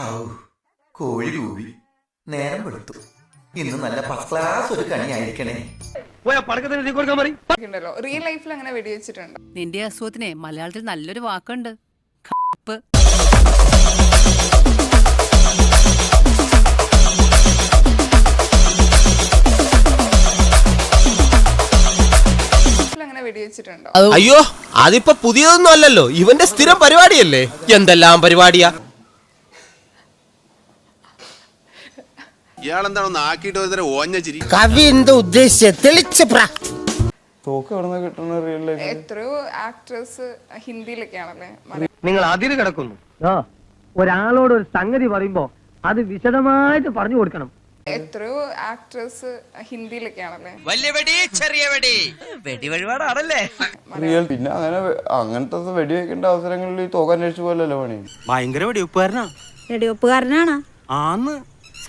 How കോഴി കൂവി. നേരം വെളുത്തു. ഇന്ന് നല്ല ഫസ്റ്റ് ക്ലാസ് ഒരു കണി ആയിരിക്കണേ ഉണ്ടല്ലോ. റിയൽ ലൈഫിൽ അങ്ങനെ വെടിവെച്ചിട്ടുണ്ട് നിന്റെ അസുഖത്തിനെ മലയാളത്തിൽ നല്ലൊരു വാക്കുണ്ട്. അങ്ങനെ വെടിവെച്ചിട്ടുണ്ടോ അയ്യോ അതിപ്പോ പുതിയതൊന്നും അല്ലല്ലോ. ഇവന്റെ സ്ഥിരം പരിപാടിയല്ലേ? എന്തെല്ലാം പരിപാടിയാ? ഇയാളെന്താണൊന്ന് ആക്കിയിട്ട് കവി എന്താ ഉദ്ദേശിച്ച? തെളിച്ച തോക്ക് എവിടെ നിന്ന് കിട്ടണ റിയൽ ലൈഫ് എത്രയോ ആക്ട്രസ് ഹിന്ദിയിലൊക്കെയാണല്ലേ? മലയാളം നിങ്ങൾ അതിര് കിടക്കുന്നു. ഒരാളോട് ഒരു സംഗതി പറയുമ്പോ അത് വിശദമായിട്ട് പറഞ്ഞു കൊടുക്കണം. എത്രയോ ആക്ട്രസ് ഹിന്ദിയിലൊക്കെയാണല്ലേ? വലിയ വെടി ചെറിയ വെടി വെടി വഴിപാടാണല്ലേ? റിയൽ പിന്നെ അങ്ങനെ വെ- അങ്ങനത്തെ വെടിവെക്കേണ്ട അവസരങ്ങളിൽ ഈ തോക്ക് അന്വേഷിച്ചു പോലല്ലോ പണി? ഭയങ്കര വെടിവെപ്പുകാരനാ. വെടിവെപ്പുകാരനാണ്? ആന്ന്.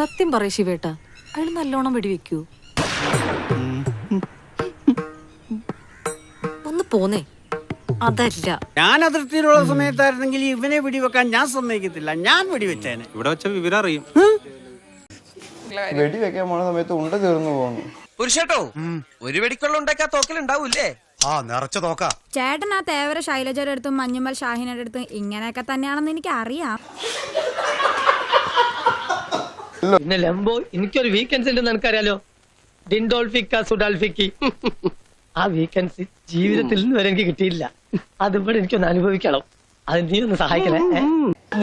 സത്യം പറയ ശിവേട്ട. അയാൾ നല്ലോണം വെടിവെക്കൂ. ഒന്ന് പോന്നേ. അതല്ല. ഞാൻ അതിർത്തിയിലുള്ള സമയത്തായിരുന്നെങ്കിൽ ഇവനെ വെടിവെക്കാൻ ഞാൻ സമ്മതിക്കത്തില്ല. ഞാൻ വെടിവെച്ചേനെ. ഇവിടെ വെച്ച വിവരം അറിയും. വെടിവെക്കാൻ പോണ സമയത്ത് ഉണ്ട തീർന്നു പോകുന്നു. പുരുഷട്ടോ ഒരു വെടിക്കുള്ള ഉണ്ടാക്കാ തോക്കലുണ്ടാവൂലേ ആ നിറച്ച തോക്ക. ചേട്ടൻ ആ തേവര ശൈലജയുടെ അടുത്തും മഞ്ഞുമൽ ഷാഹിനയുടെ അടുത്തും ഇങ്ങനെയൊക്കെ തന്നെയാണെന്ന് എനിക്ക് അറിയാം പിന്നെ ലംബോ എനിക്കൊരു വീക്കെൻഡ്സ് ഉണ്ടെന്ന് എനിക്കറിയാലോ ഡിൻഡോൾഫിക്ക സുഡാൽഫിക്കി ആ വീക്കെൻഡ്സ് ജീവിതത്തിൽ നിന്ന് വരെ എനിക്ക് കിട്ടിയില്ല അതിവിടെ എനിക്കൊന്ന് അനുഭവിക്കണം. അത് നീ ഒന്ന് സഹായിക്കണേ?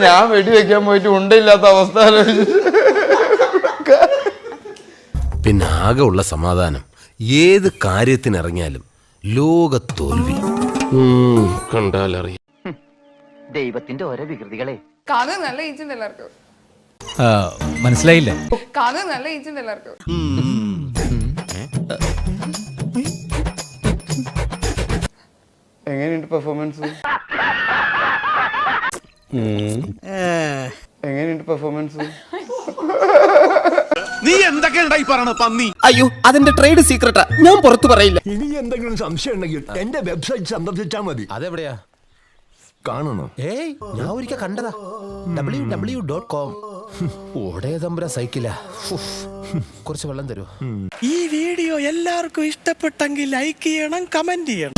ഞാൻ വെടിവെക്കാൻ പോയിട്ട് ഉണ്ടയില്ലാത്ത അവസ്ഥ പിന്നെ ആകെ ഉള്ള സമാധാനം ഏത് കാര്യത്തിനിറങ്ങിയാലും ലോക തോൽവി. കണ്ടാലറിയാം. ദൈവത്തിന്റെ ഓരോ വികൃതികളെ. കഥ നല്ല ഏജ് എല്ലാവർക്കും. മനസ്സിലായില്ല? കാണുന്നത് നല്ല ഏജ് എല്ലാവർക്കും. എങ്ങനെയുണ്ട് പെർഫോമൻസ് എങ്ങനെയുണ്ട് പെർഫോമൻസ് നീ എന്തൊക്കെ ഉണ്ടായി പറയണ പന്നി? അയ്യോ അതിന്റെ ട്രേഡ് സീക്രട്ടാ ഞാൻ പുറത്തു പറയില്ല. ഇനി എന്തെങ്കിലും സംശയം ഉണ്ടെങ്കിൽ എന്റെ വെബ്സൈറ്റ് സന്ദർശിച്ചാൽ മതി. അതെവിടെയാ? കാണണോ? ഏയ് ഞാൻ ഒരിക്കൽ കണ്ടതാ. ഡബ്ല്യൂ ഡബ്ല്യൂ ഡോട്ട് കോം ഓടേ തമ്പുര കുറച്ച് വെള്ളം തരൂ ഈ വീഡിയോ എല്ലാവർക്കും ഇഷ്ടപ്പെട്ടെങ്കിൽ ലൈക്ക് ചെയ്യണം കമന്റ് ചെയ്യണം.